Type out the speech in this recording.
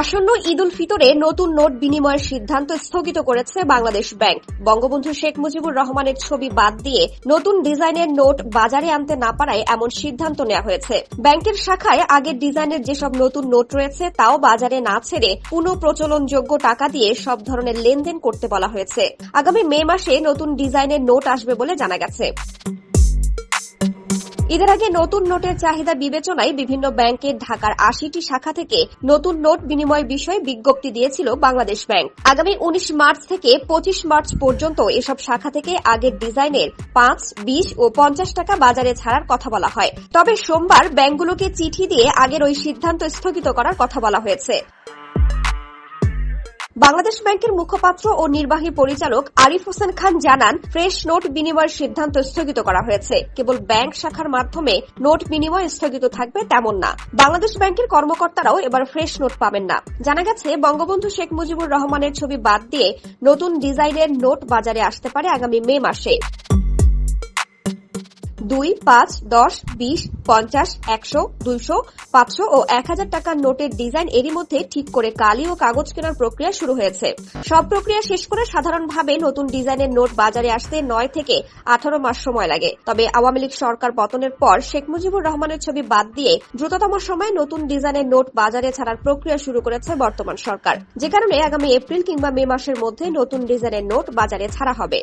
আসন্ন ঈদ উল ফিতরে নতুন নোট বিনিময়ের সিদ্ধান্ত স্থগিত করেছে বাংলাদেশ ব্যাংক। বঙ্গবন্ধু শেখ মুজিবুর রহমানের ছবি বাদ দিয়ে নতুন ডিজাইনের নোট বাজারে আনতে না পারায় এমন সিদ্ধান্ত নেওয়া হয়েছে। ব্যাংকের শাখায় আগের ডিজাইনের যেসব নতুন নোট রয়েছে, তাও বাজারে না ছেড়ে পুনঃ প্রচলনযোগ্য টাকা দিয়ে সব ধরনের লেনদেন করতে বলা হয়েছে। আগামী মে মাসে নতুন ডিজাইনের নোট আসবে বলে জানা গেছে। ঈদের আগে নতুন নোটের চাহিদা বিবেচনায় বিভিন্ন ব্যাংকের ঢাকার আশিটি শাখা থেকে নতুন নোট বিনিময় বিষয়ে বিজ্ঞপ্তি দিয়েছিল বাংলাদেশ ব্যাংক। আগামী উনিশ মার্চ থেকে পঁচিশ মার্চ পর্যন্ত এসব শাখা থেকে আগের ডিজাইনের পাঁচ, বিশ ও পঞ্চাশ টাকা বাজারে ছাড়ার কথা বলা হয়। তবে সোমবার ব্যাংকগুলোকে চিঠি দিয়ে আগের ওই সিদ্ধান্ত স্থগিত করার কথা বলা হয়েছে। বাংলাদেশ ব্যাংকের মুখপাত্র ও নির্বাহী পরিচালক আরিফ হোসেন খান জানান, ফ্রেশ নোট বিনিময়ের সিদ্ধান্ত স্থগিত করা হয়েছে। কেবল ব্যাংক শাখার মাধ্যমে নোট বিনিময় স্থগিত থাকবে তেমন না। বাংলাদেশ ব্যাংকের কর্মকর্তারাও এবার ফ্রেশ নোট পাবেন না। জানা গেছে, বঙ্গবন্ধু শেখ মুজিবুর রহমানের ছবি বাদ দিয়ে নতুন ডিজাইনের নোট বাজারে আসতে পারে আগামী মে মাসে। দুই, পাঁচ, দশ, বিশ, পঞ্চাশ, একশো, দুইশো, পাঁচশো ও এক হাজার টাকার নোটের ডিজাইন এরই মধ্যে ঠিক করে কালি ও কাগজ কেনার প্রক্রিয়া শুরু হয়েছে। সব প্রক্রিয়া শেষ করে সাধারণভাবে নতুন ডিজাইনের নোট বাজারে আসতে নয় থেকে আঠারো মাস সময় লাগে। তবে আওয়ামী লীগ সরকার পতনের পর শেখ মুজিবুর রহমানের ছবি বাদ দিয়ে দ্রুততম সময়ে নতুন ডিজাইনের নোট বাজারে ছাড়ার প্রক্রিয়া শুরু করেছে বর্তমান সরকার। যে কারণে আগামী এপ্রিল কিংবা মে মাসের মধ্যে নতুন ডিজাইনের নোট বাজারে ছাড়া হবে।